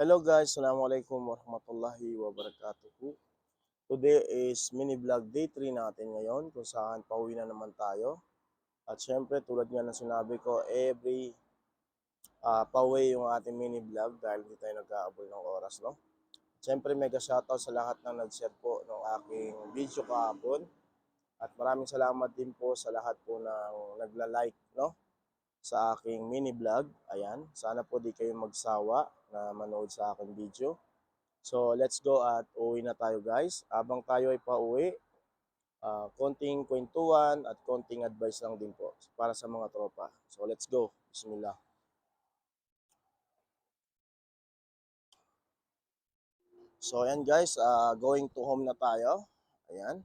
Hello guys, Assalamualaikum warahmatullahi wabarakatuh. Today is mini vlog day 3 natin ngayon kung saan pauwi na naman tayo. At syempre tulad nga ng sinabi ko, every uh, pauwi yung ating mini vlog dahil hindi tayo nag-aabol ng oras, no? Syempre mega shoutout sa lahat ng nag-share po ng aking video kahapon. At maraming salamat din po sa lahat po ng nagla-like, no? Sa aking mini vlog. Ayan, sana po di kayo magsawa na manood sa aking video. So, let's go at uwi na tayo guys. Abang tayo ay pauwi, ah, konting kwentuhan at konting advice lang din po para sa mga tropa. So, let's go. Bismillah. So, ayan guys, ah, going to home na tayo. Ayan.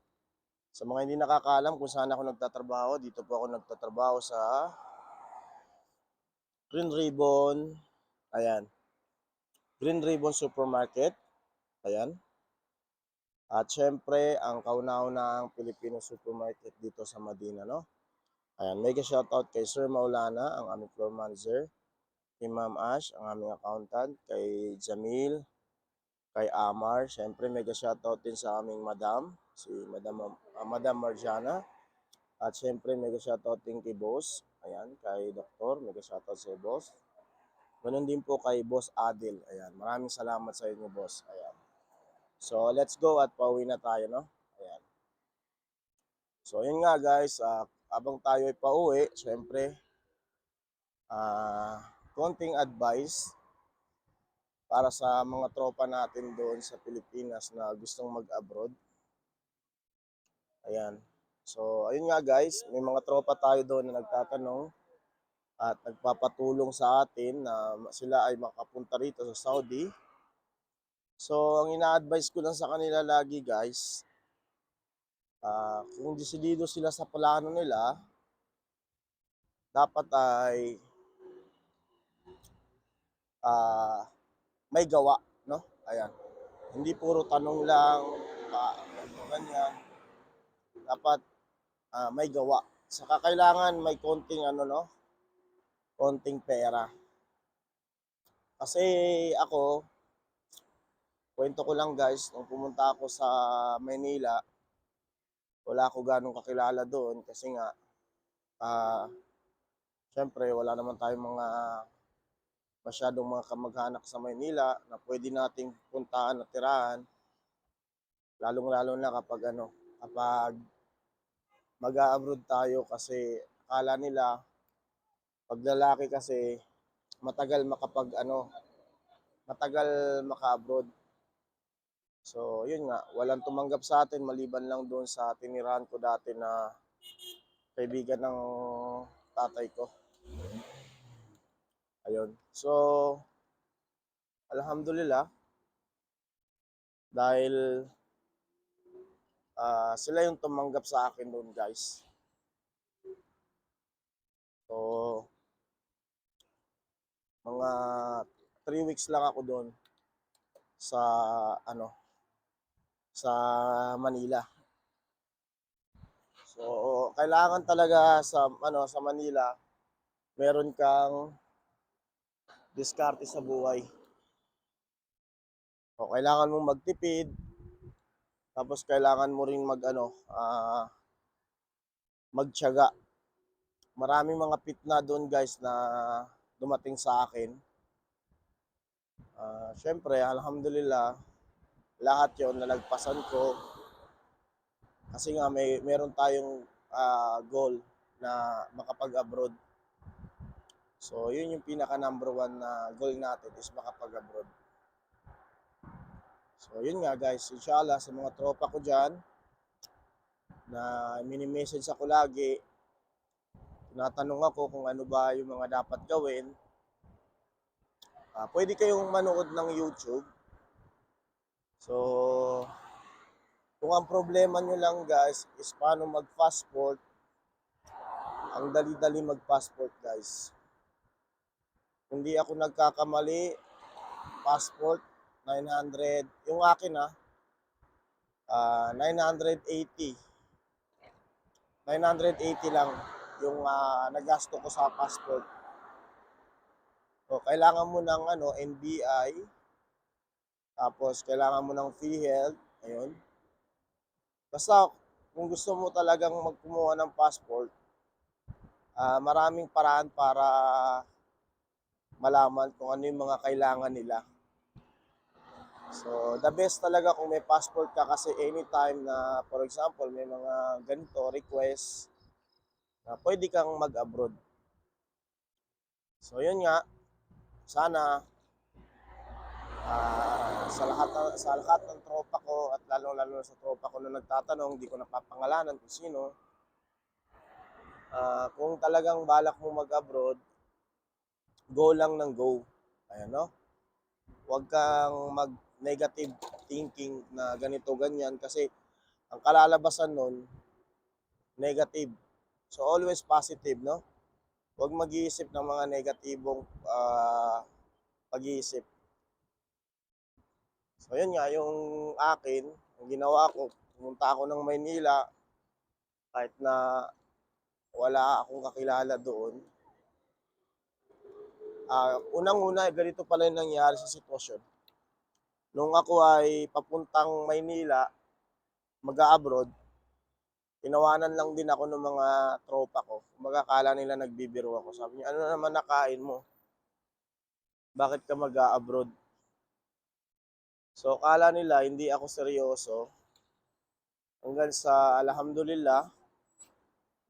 Sa mga hindi nakakaalam kung saan ako nagtatrabaho, dito po ako nagtatrabaho sa Green Ribbon. Ayan. Green Ribbon Supermarket. Ayan. At syempre, ang kauna-unahang Filipino supermarket dito sa Madina, no? Ayan, mega shoutout kay Sir Maulana, ang aming floor manager, kay Ma'am Ash, ang aming accountant, kay Jamil, kay Amar, syempre mega shoutout din sa aming madam, si Madam, ah, Madam Marjana, at syempre mega shoutout din kay Boss, ayan, kay Doktor, mega shoutout sa Boss. Ganun din po kay Boss Adil, ayan, maraming salamat sa inyo Boss, ayan. So, let's go at pauwi na tayo, no? Ayan. So, yun nga guys, ah, abang tayo ay pauwi, syempre, ah, konting advice para sa mga tropa natin doon sa Pilipinas na gustong mag-abroad. Ayan. So, ayun nga guys, may mga tropa tayo doon na nagtatanong at nagpapatulong sa atin na sila ay makapunta rito sa Saudi. So, ang ina-advise ko lang sa kanila lagi guys, ah, kung desidido sila sa plano nila, dapat ay ah, may gawa, no? Ayan. Hindi puro tanong lang, pa, ganyan. Dapat ah, may gawa. Saka kailangan may konting ano, no? Konting pera. Kasi ako, kwento ko lang guys, nung pumunta ako sa Manila, wala ako ganong kakilala doon kasi nga, ah, syempre wala naman tayong mga masyadong mga kamag-anak sa Maynila na pwede nating puntaan at tirahan. Lalong-lalo na kapag ano, kapag mag-abroad tayo kasi akala nila pag lalaki kasi matagal makapag ano, matagal maka-abroad. So, yun nga, walang tumanggap sa atin maliban lang doon sa tinirahan ko dati na kaibigan ng tatay ko. Ayun. So, alhamdulillah, dahil ah, sila yung tumanggap sa akin doon, guys. So, mga 3 weeks lang ako doon sa ano sa Manila. So, kailangan talaga sa ano sa Manila meron kang diskarte sa buhay. O, kailangan mong magtipid. Tapos kailangan mo rin mag ano, ah, magtiyaga. Maraming mga pitna doon guys na dumating sa akin. Ah, Siyempre, alhamdulillah, lahat yon nalagpasan ko. Kasi nga may meron tayong ah, goal na makapag-abroad. So, yun yung pinaka number one na goal natin is makapag-abroad. So, yun nga guys, inshallah sa mga tropa ko dyan na mini-message ako lagi, tinatanong ako kung ano ba yung mga dapat gawin. Ah, pwede kayong manood ng YouTube. So, kung ang problema nyo lang guys is paano mag-passport, ang dali-dali mag-passport guys. Hindi ako nagkakamali, passport, 900, yung akin ah, ah, 980. 980 lang yung ah, nagasto ko sa passport. So, kailangan mo ng ano, NBI, Tapos, kailangan mo ng PhilHealth. Ayun. Basta, kung gusto mo talagang magkumuha ng passport, ah, maraming paraan para malaman kung ano yung mga kailangan nila. So, the best talaga kung may passport ka kasi anytime na, for example, may mga ganito, request, na pwede kang mag-abroad. So, yun nga, sana ah, sa lahat ng, sa lahat ng tropa ko at lalo-lalo sa tropa ko na nagtatanong, di ko napapangalanan kung sino. Ah, kung talagang balak mo mag-abroad, go lang ng go. Ayan, no? Huwag kang mag-negative thinking na ganito, ganyan. Kasi ang kalalabasan nun, negative. So, always positive, no? Huwag mag-iisip ng mga negatibong ah, pag-iisip. So, yun nga, yung akin, ang ginawa ko, pumunta ako ng Maynila, kahit na wala akong kakilala doon. Ah, unang-una, ganito pala yung nangyari sa sitwasyon. Nung ako ay papuntang Maynila, mag-abroad, tinawanan lang din ako ng mga tropa ko. Kumbaga, nila nagbibiro ako. Sabi niya, ano naman nakain mo? Bakit ka mag-abroad? So, kala nila hindi ako seryoso. Hanggang sa, alhamdulillah,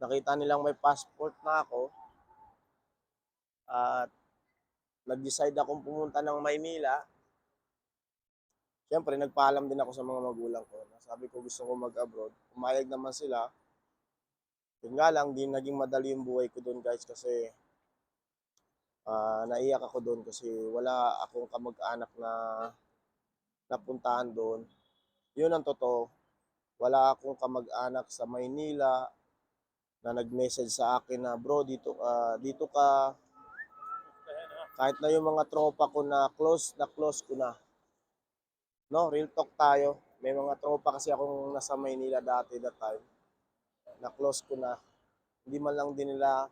nakita nilang may passport na ako. At nag-decide akong pumunta ng Maynila. Siyempre, nagpaalam din ako sa mga magulang ko. Sabi ko gusto ko mag-abroad. Pumayag naman sila. Yun nga lang, di naging madali yung buhay ko doon guys kasi ah, naiyak ako doon kasi wala akong kamag-anak na napuntahan doon. Yun ang totoo. Wala akong kamag-anak sa Maynila na nag-message sa akin na bro dito ka dito ka kahit na yung mga tropa ko na close na close ko na no real talk tayo. May mga tropa kasi akong nasa Maynila dati that time. Na close ko na. Hindi man lang din nila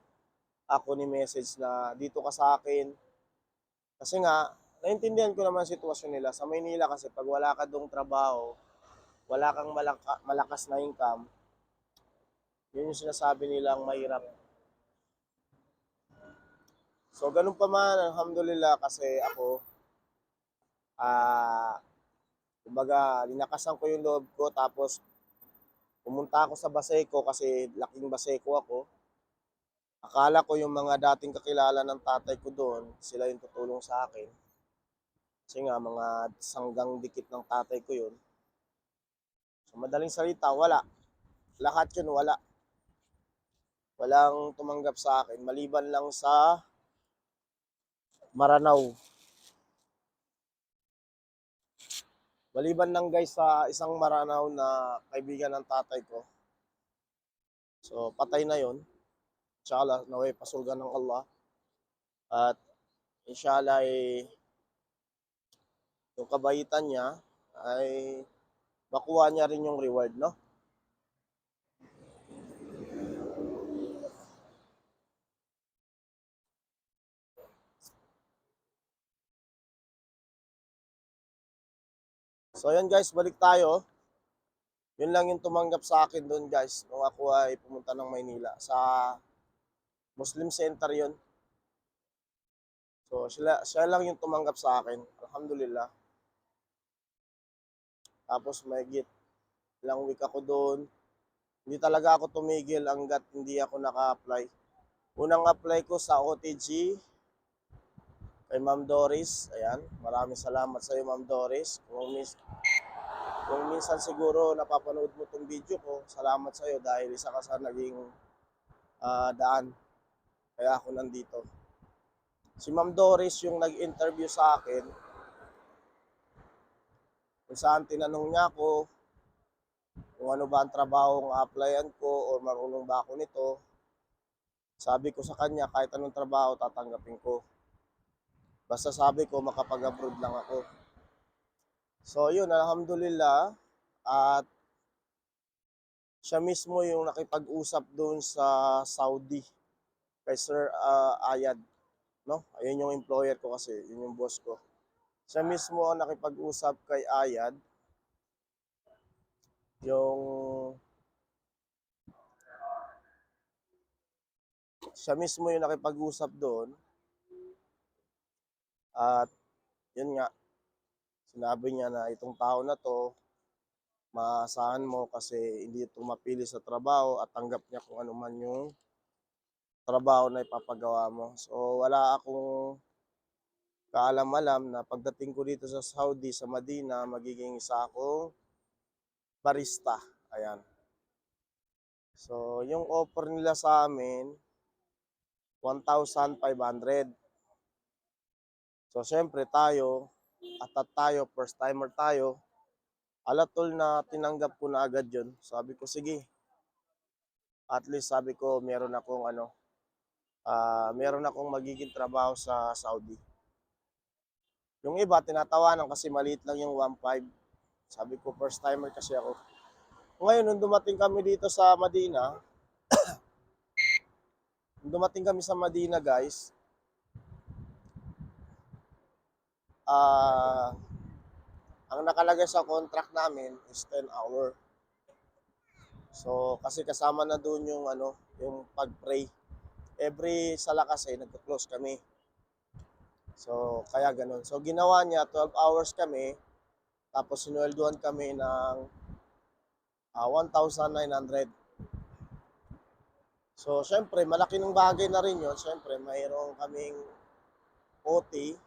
ako ni message na dito ka sa akin. Kasi nga naintindihan ko naman sitwasyon nila. Sa Maynila kasi pag wala ka dong trabaho wala kang malaka, malakas na income yun yung sinasabi nilang mahirap. So, ganun pa man, alhamdulillah, kasi ako, ah, kumbaga, linakasan ko yung loob ko, tapos, pumunta ako sa Baseco kasi laking Baseco ako. Akala ko yung mga dating kakilala ng tatay ko doon, sila yung tutulong sa akin. Kasi nga, mga sanggang dikit ng tatay ko yun. So, madaling salita, wala. Lahat yun, wala walang tumanggap sa akin maliban lang sa Maranao. Maliban lang guys sa isang Maranao na kaibigan ng tatay ko. So patay na yon. Inshallah, naway pasulgan ng Allah. At inshallah ay yung kabaitan niya ay makuha niya rin yung reward, no? So ayan guys, balik tayo. Yun lang yung tumanggap sa akin doon guys nung ako ay pumunta ng Maynila sa Muslim Center yun. So sila, siya lang yung tumanggap sa akin. Alhamdulillah. Tapos may git ilang week ako doon. Hindi talaga ako tumigil hanggat hindi ako naka-apply. Unang apply ko sa OTG kay Ma'am Doris. Ayan, maraming salamat sa iyo Ma'am Doris. Kung, mis kung minsan siguro napapanood mo tong video ko, salamat sa iyo dahil isa ka sa naging ah, daan. Kaya ako nandito. Si Ma'am Doris yung nag-interview sa akin. Kung saan tinanong niya ako kung ano ba ang trabaho ang applyan ko o marunong ba ako nito. Sabi ko sa kanya kahit anong trabaho tatanggapin ko. Basta sabi ko, makapag-abroad lang ako. So, yun, alhamdulillah. At siya mismo yung nakipag-usap doon sa Saudi kay Sir ah, Ayad. No? Ayun yung employer ko kasi, yun yung boss ko. siya mismo ang nakipag-usap kay Ayad. Yung siya mismo yung nakipag-usap doon. At yun nga, sinabi niya na itong tao na to, maasahan mo kasi hindi ito mapili sa trabaho at tanggap niya kung ano man yung trabaho na ipapagawa mo. So wala akong kaalam-alam na pagdating ko dito sa Saudi, sa Madina, magiging isa akong barista. Ayan. So yung offer nila sa amin, 1,500. So, syempre tayo, atat tayo, first timer tayo, alatol na tinanggap ko na agad yun. Sabi ko, sige. At least sabi ko, meron akong ano, ah meron akong magiging trabaho sa Saudi. Yung iba, tinatawanan kasi maliit lang yung 1.5. Sabi ko, first timer kasi ako. Ngayon, nung dumating kami dito sa Madina, dumating kami sa Madina, guys, ah ang nakalagay sa contract namin is 10 hour. So, kasi kasama na doon yung ano, yung pag-pray. Every sala kasi nagko-close kami. So, kaya ganun. So, ginawa niya 12 hours kami. Tapos sinuelduhan kami ng ah, 1,900. So, syempre, malaki ng bagay na rin yun. Syempre, mayroon kaming OT.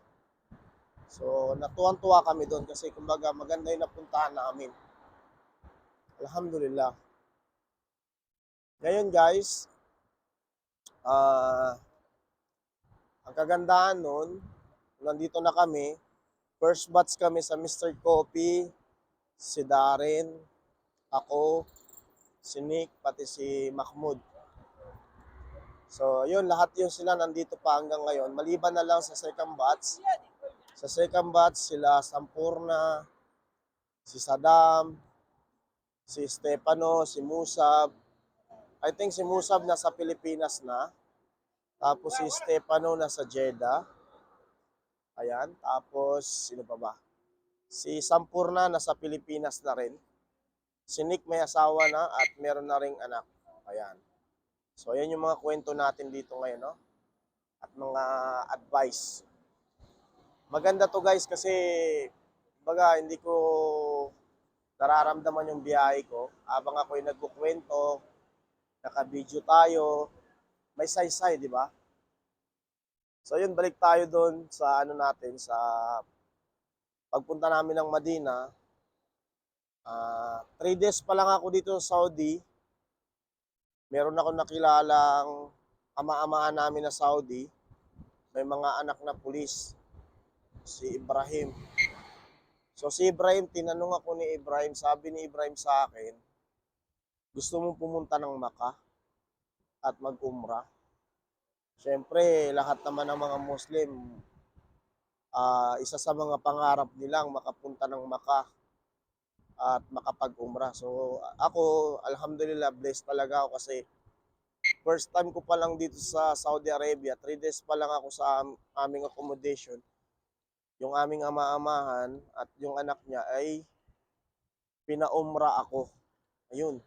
So, natuwan-tuwa kami doon kasi kumbaga maganda yung napuntahan namin. Alhamdulillah. Ngayon guys, ah ang kagandahan nun, nandito na kami, first batch kami sa Mr. Coffee, si Darren, ako, si Nick, pati si Mahmoud. So, yun, lahat yun sila nandito pa hanggang ngayon. Maliban na lang sa second batch, sa second batch, sila Sampurna, si Saddam, si Stefano, si Musab. I think si Musab nasa Pilipinas na. Tapos si Stefano nasa Jeddah. Ayan. Tapos, sino pa ba? Si Sampurna nasa Pilipinas na rin. Si Nick may asawa na at meron na ring anak. Ayan. So, yan yung mga kwento natin dito ngayon, no? At mga advice maganda to guys kasi baga hindi ko nararamdaman yung biyahe ko. Habang ako yung nagkukwento naka-video tayo may saysay di ba? So yun balik tayo doon sa ano natin sa pagpunta namin ng Madina. Ah 3 days pa lang ako dito sa Saudi. Meron ako nakilalang ama-amaan namin na Saudi. May mga anak na pulis si Ibrahim. So si Ibrahim, tinanong ako ni Ibrahim, sabi ni Ibrahim sa akin, gusto mong pumunta ng Maka at mag-umrah? Siyempre, lahat naman ng mga Muslim, ah, isa sa mga pangarap nilang makapunta ng Maka at makapag-umrah. So ako, alhamdulillah, blessed talaga ako kasi first time ko pa lang dito sa Saudi Arabia, 3 days pa lang ako sa am- aming accommodation yung aming ama-amahan at yung anak niya ay pinaumra ako. Ayun.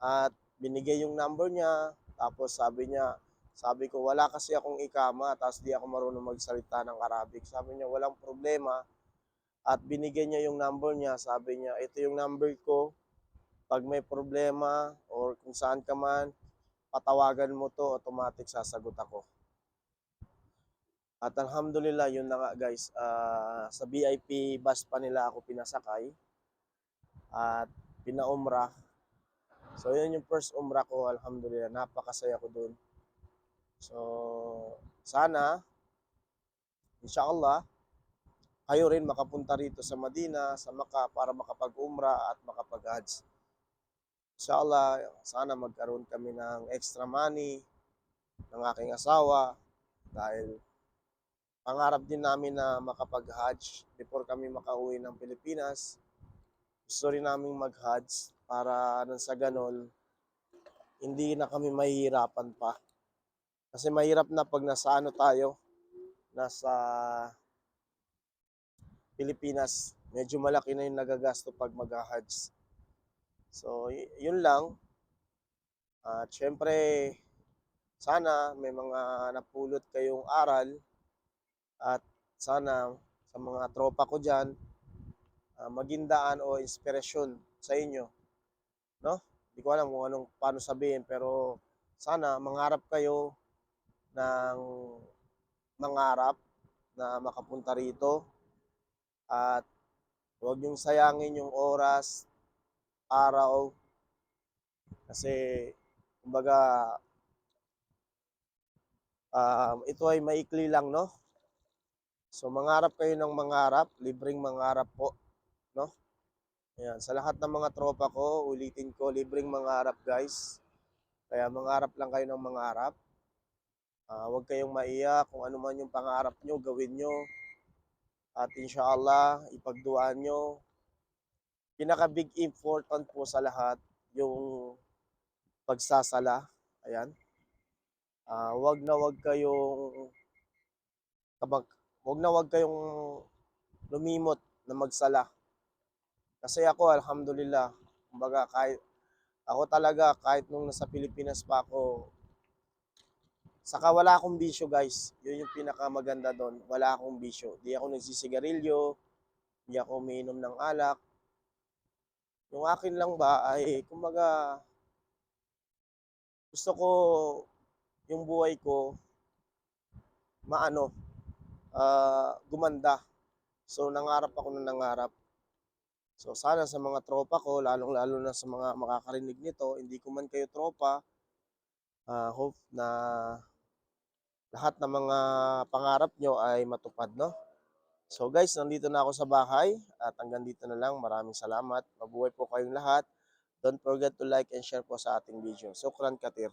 At binigay yung number niya, tapos sabi niya, sabi ko, wala kasi akong ikama, tapos di ako marunong magsalita ng Arabic. Sabi niya, walang problema. At binigay niya yung number niya, sabi niya, ito yung number ko. Pag may problema or kung saan ka man, patawagan mo to, automatic sasagot ako. At alhamdulillah, yun na nga guys, ah, sa VIP bus pa nila ako pinasakay at pinaumrah. So yun yung first umrah ko, alhamdulillah, napakasaya ko dun. So sana, inshallah, kayo rin makapunta rito sa Madina, sa Maka para makapag-umrah at makapag-hajj. Inshallah, sana magkaroon kami ng extra money ng aking asawa dahil pangarap din namin na makapag-Hajj before kami makauwi ng Pilipinas. Gusto rin namin mag-Hajj para nang sa ganon, hindi na kami mahihirapan pa. Kasi mahirap na pag nasa ano tayo, nasa Pilipinas. Medyo malaki na yung nagagasto pag mag-hajj. So, yun lang. At syempre, sana may mga napulot kayong aral at sana sa mga tropa ko dyan, ah, maging daan o inspirasyon sa inyo. No? Hindi ko alam kung anong paano sabihin pero sana mangarap kayo ng mangarap na makapunta rito at huwag niyong sayangin yung oras, araw kasi kumbaga um, ito ay maikli lang no so mangarap kayo ng mangarap libreng mangarap po no? Ayan, sa lahat ng mga tropa ko ulitin ko libreng mangarap guys. Kaya mangarap lang kayo ng mangarap. Ah, huwag kayong maiyak kung ano man yung pangarap nyo gawin nyo. At inshallah ipagduan nyo. Pinaka big important po sa lahat yung pagsasala. Ayan. Ah, wag na wag kayong kabag wag na wag kayong lumimot na magsala. Kasi ako alhamdulillah, kumbaga kahit ako talaga kahit nung nasa Pilipinas pa ako saka wala akong bisyo guys. Yun yung pinakamaganda doon. Wala akong bisyo. Di ako nagsisigarilyo, di ako umiinom ng alak. Yung akin lang ba ay kumbaga gusto ko yung buhay ko maano ah, gumanda. So nangarap ako ng nangarap. So sana sa mga tropa ko, lalong-lalo na sa mga makakarinig nito, hindi ko man kayo tropa, ah, hope na lahat ng mga pangarap nyo ay matupad, no? So guys, nandito na ako sa bahay at hanggang dito na lang. Maraming salamat. Mabuhay po kayong lahat. Don't forget to like and share po sa ating video. Sukran Katir.